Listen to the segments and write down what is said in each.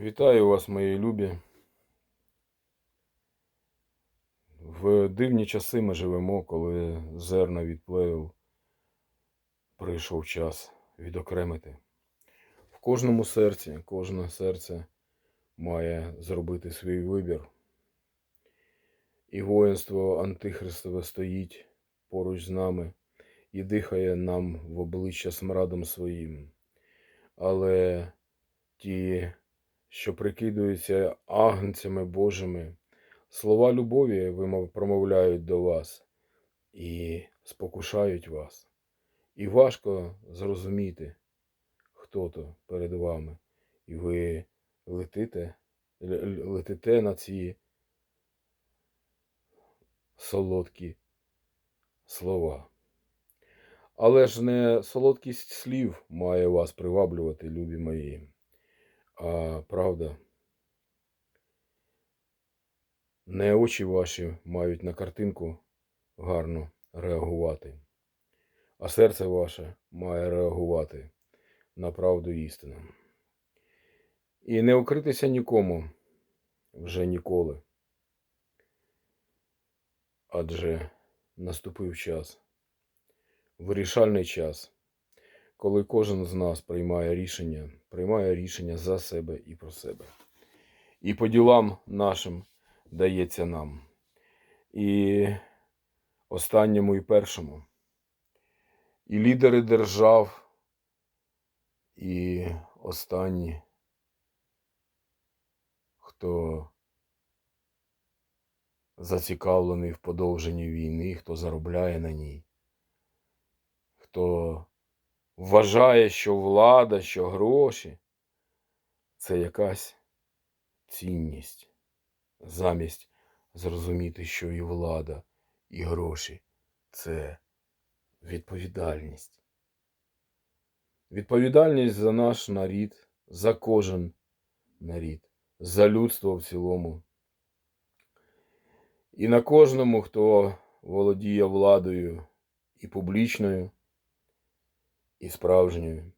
Вітаю вас, мої любі. В дивні часи ми живемо, коли зерна від плевел прийшов час відокремити. В кожному серці, кожне серце має зробити свій вибір. І воїнство Антихристове стоїть поруч з нами і дихає нам в обличчя смрадом своїм. Але ті що прикидуються агнцями Божими, слова любові промовляють до вас і спокушають вас. І важко зрозуміти, хто то перед вами, і ви летите, летите на ці солодкі слова. Але ж не солодкість слів має вас приваблювати, любі мої. А правда, не очі ваші мають на картинку гарно реагувати, а серце ваше має реагувати на правду істину. І не укритися нікому вже ніколи. Адже наступив час, вирішальний час коли кожен з нас приймає рішення, приймає рішення за себе і про себе. І по ділам нашим дається нам. І останньому і першому. І лідери держав, і останні, хто зацікавлений в подовженні війни, хто заробляє на ній, хто вважає, що влада, що гроші це якась цінність, замість зрозуміти, що і влада, і гроші це відповідальність. Відповідальність за наш нарід, за кожен нарід, за людство в цілому. І на кожному, хто володіє владою і публічною, і справжньою.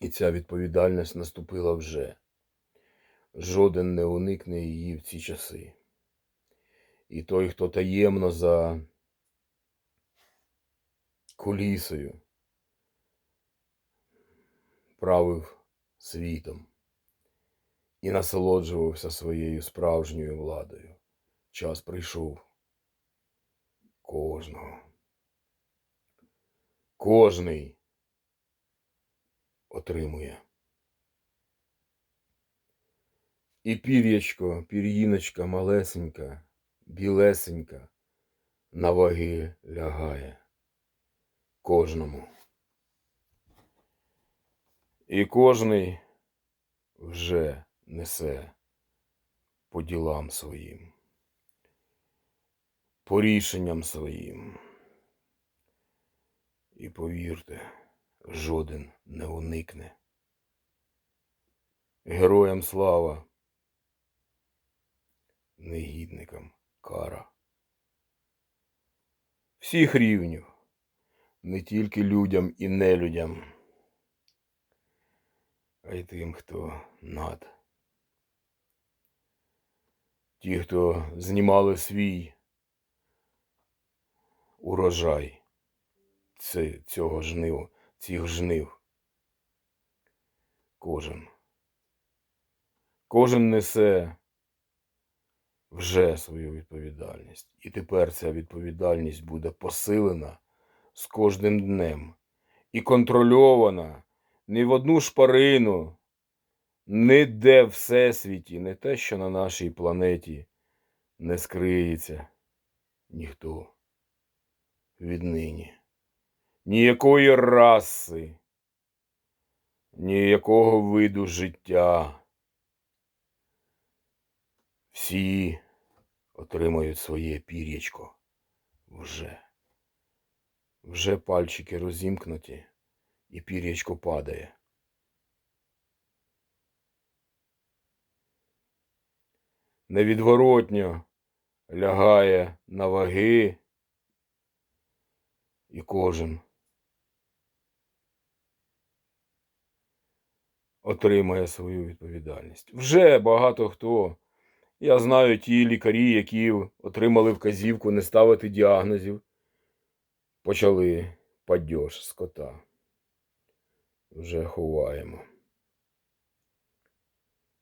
І ця відповідальність наступила вже. Жоден не уникне її в ці часи. І той, хто таємно за кулісою правив світом і насолоджувався своєю справжньою владою. Час прийшов кожного. Кожний отримує. І пір'ячко, пір'їночка малесенька, білесенька, на ваги лягає кожному. І кожний вже несе по ділам своїм, по рішенням своїм. І повірте, жоден не уникне. Героям слава, негідникам кара. Всіх рівнів, не тільки людям і нелюдям, а й тим, хто над. Ті, хто знімали свій урожай цього жниву, цих жнив. Кожен. Кожен несе вже свою відповідальність. І тепер ця відповідальність буде посилена з кожним днем і контрольована не в одну шпарину, ніде в всесвіті, не те, що на нашій планеті не скриється ніхто віднині ніякої раси, ніякого виду життя. Всі отримають своє пір'ячко вже. Вже пальчики розімкнуті, і пір'ячко падає. Невідворотньо лягає на ваги, і кожен отримає свою відповідальність. Вже багато хто. Я знаю ті лікарі, які отримали вказівку не ставити діагнозів, почали падьош скота. Вже ховаємо.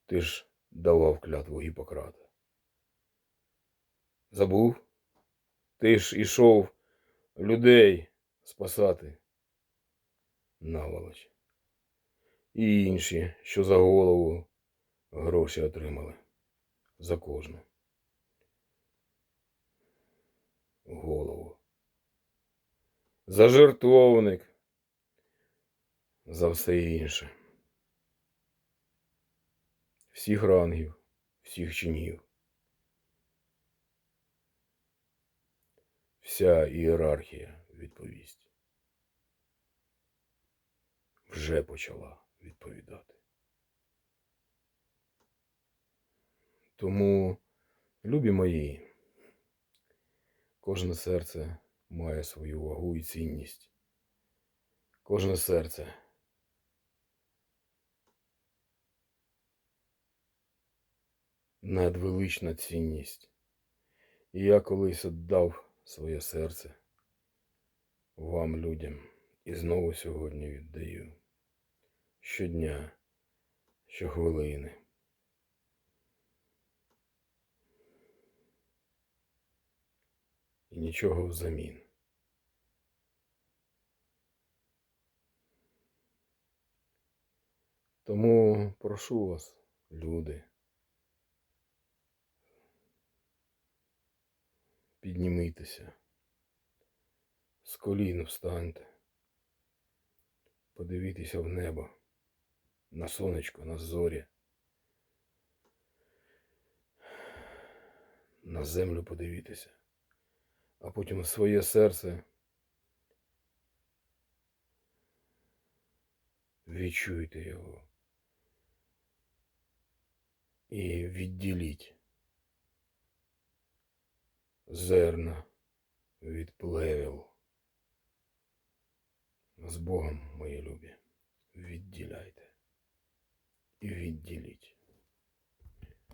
Ти ж давав клятву Гіппократа. Забув? Ти ж ішов людей спасати. Наволоч. І інші, що за голову гроші отримали. За кожну. Голову. За жертовник. За все інше. Всіх рангів, всіх чинів. Вся ієрархія відповість. Вже почала відповідати. Тому, любі мої, кожне серце має свою вагу і цінність. Кожне серце надвелична цінність. І я колись віддав своє серце вам, людям, і знову сьогодні віддаю. Щодня, щохвилини. І нічого взамін. Тому прошу вас, люди, піднімітеся, з колін встаньте, подивіться в небо, на сонечко, на зорі, на землю подивіться, а потім своє серце відчуйте його. І відділіть зерна від плевел. З Богом, мої любі, відділяйте і відділіть.